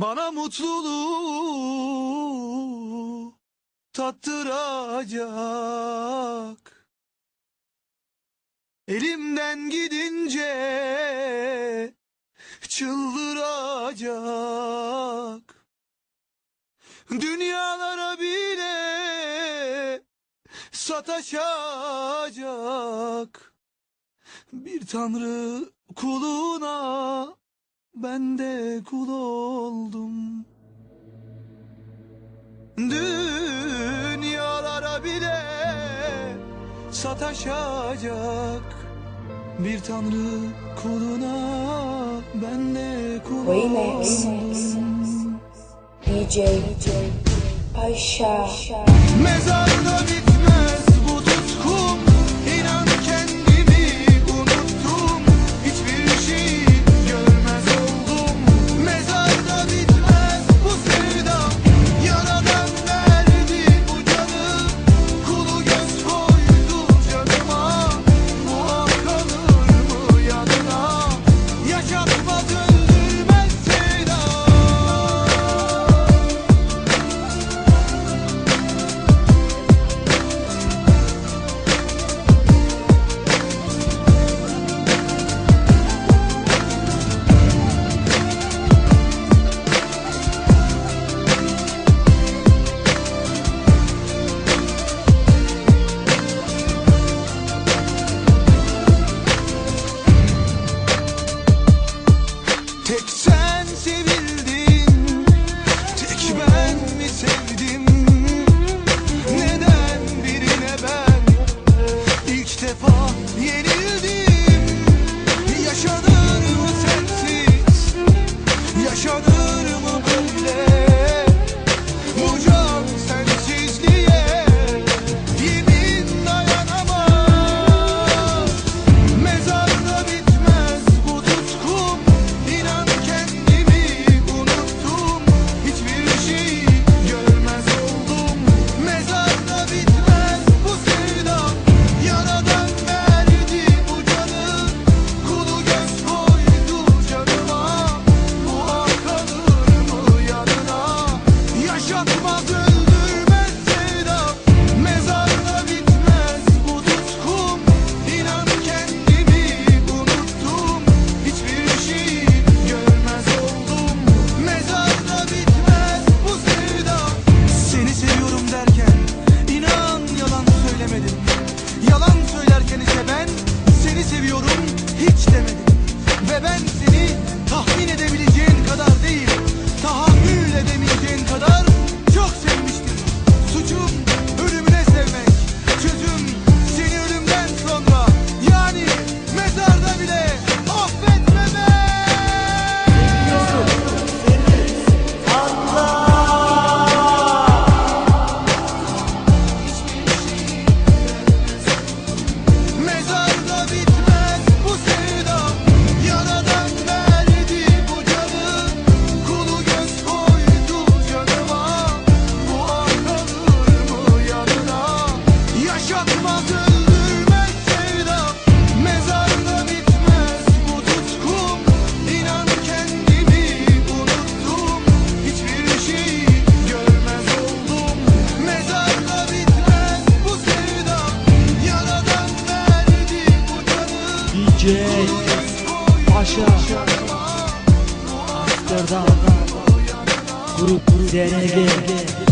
Bana mutluluğu tattıracak. Elimden gidince çıldıracak. Dünyalara bile sataşacak. Bir tanrı kuluna ben de kul oldum. Dünyalara bile sataşacak bir tanrı kuluna ben de kul Remix. oldum. DJ Paşa Mezarda bir Ve ben seni tahmin edebileceğin kadar Amsterdam Grup DNG